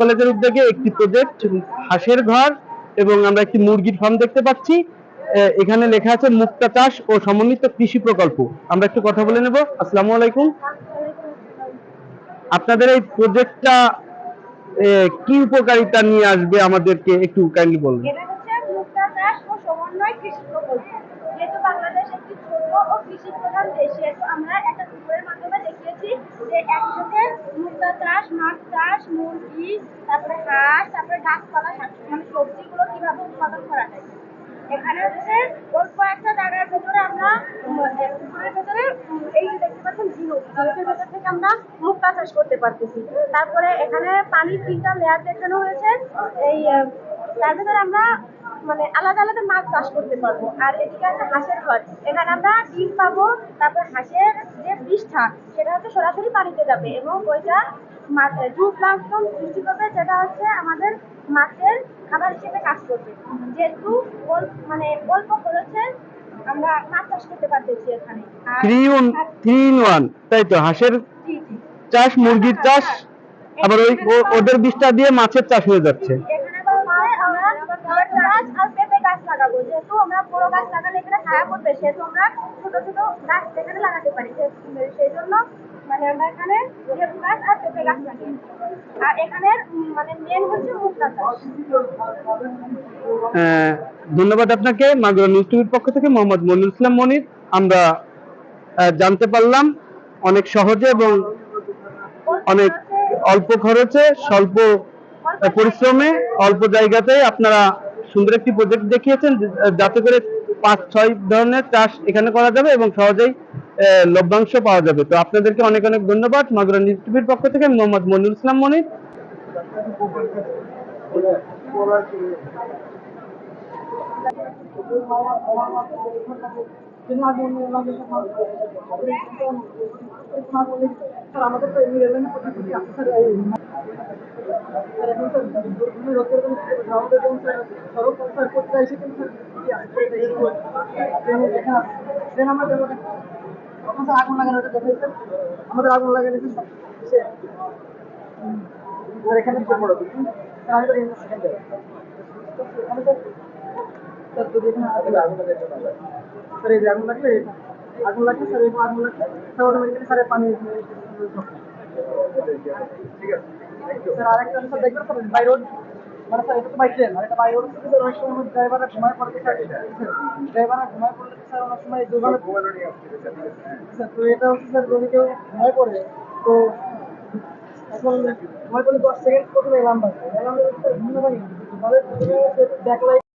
কলেজের উদ্যোগে একটি প্রজেক্ট হাঁসের ঘর এবং আমরা একটি মুরগির ফার্ম দেখতে পাচ্ছি। এখানে লেখা আছে, মুক্তা চাষ ও সমন্বিত কৃষি প্রকল্প। আমরা একটু কথা বলে নেব। আসসালামু আলাইকুম। আপনাদের এই প্রজেক্টটা কি উপকারিতা নিয়ে আসবে আমাদেরকে একটু কাইন্ডলি বলুন যেহেতু বাংলাদেশ একটি ছোট ও কৃষি প্রধান দেশ আমরা একটা মাধ্যমে যে একসাথে মুক্তা চাষ, মাছ চাষ, মুরগি, তারপরে হাঁস, তারপরে গাছপালা মানে সবজিগুলো কীভাবে উৎপাদন করা যায়। এখানে হচ্ছে অল্প একটা জায়গার ভেতরে আমরা পুকুরের ভেতরে এই দেখতে পাচ্ছেন ঝিনুক, ঝিনুকের ভেতর থেকে আমরা মুক্তা চাষ করতে পারতেছি। তারপরে এখানে পানির তিনটা লেয়ার দেখানো হয়েছে, এই তার ভেতরে আমরা মানে আলাদা আলাদা মাছ চাষ করতে পারব। আর এদিকে আছে হাঁসের ঘর। এখানে আমরা ডিম পাবো, তারপর হাঁসের যে পৃষ্ঠা সেটা হচ্ছে সরাসরি পানিতে যাবে এবং ওইটা জু প্লাঙ্কটন সৃষ্টি করবে যেটা হচ্ছে আমাদের মাছের খাবার হিসেবে কাজ করবে। যেহেতু মানে অল্প খরচে আমরা মাছ চাষ করতে পারতেছি এখানে। থ্রি থ্রি ওয়ান তাই তো? হাঁসের চাষ মুরগির চাষ আবার ওই ওদের বিষটা দিয়ে মাছের চাষ হয়ে যাচ্ছে। এখানে আমরা গাছ আর পেঁপে গাছ লাগাবো। যেহেতু আমরা বড় গাছ এখানে ছায়া পড়বে সেহেতু আমরা ছোট ছোট গাছ এখানে লাগাতে পারি সেই জন্য মানে আমরা এখানে লেবু গাছ আর পেঁপে গাছ লাগাই আর এখানে মানে মেন হচ্ছে মুক্তা চাষ। ধন্যবাদ আপনাকে। মাগুরা নিউজ টিভির পক্ষ থেকে মোহাম্মদ মনিরুল ইসলাম মনির। আমরা জানতে পারলাম অনেক সহজে এবং অনেক অল্প খরচে, স্বল্প পরিশ্রমে, অল্প জায়গাতে আপনারা সুন্দর একটি প্রজেক্ট দেখিয়েছেন, যাতে করে পাঁচ ছয় ধরনের চাষ এখানে করা যাবে এবং সহজেই লভ্যাংশ পাওয়া যাবে। তো আপনাদেরকে অনেক অনেক ধন্যবাদ। মাগুরা নিউজ টিভির পক্ষ থেকে মোহাম্মদ মনিরুল ইসলাম মনির। আমাদের আগুন লাগানো ওটা দেখে স্যার আমাদের আগুন লাগানো আর এখানে স্যার আমি তো এই সেকেন্ড এখানে স্যার স্যার এই যে আগুন লাগলে আগুন লাগলে স্যার এই আগুন লাগলে স্যার অটোমেটিক্যালি স্যার পানি স্যার আরেকটা স্যার দেখবেন স্যার মানে স্যার এটা তো সময় ড্রাইভাররা স্যার অনেক সময় স্যার তো এটা হচ্ছে স্যার যদি কেউ ঘুমায় পড়ে, তো এখন ঘুমায় পড়লে দশ সেকেন্ড প্রথমে অ্যালার্ম বাজে অ্যালার্ম লাইট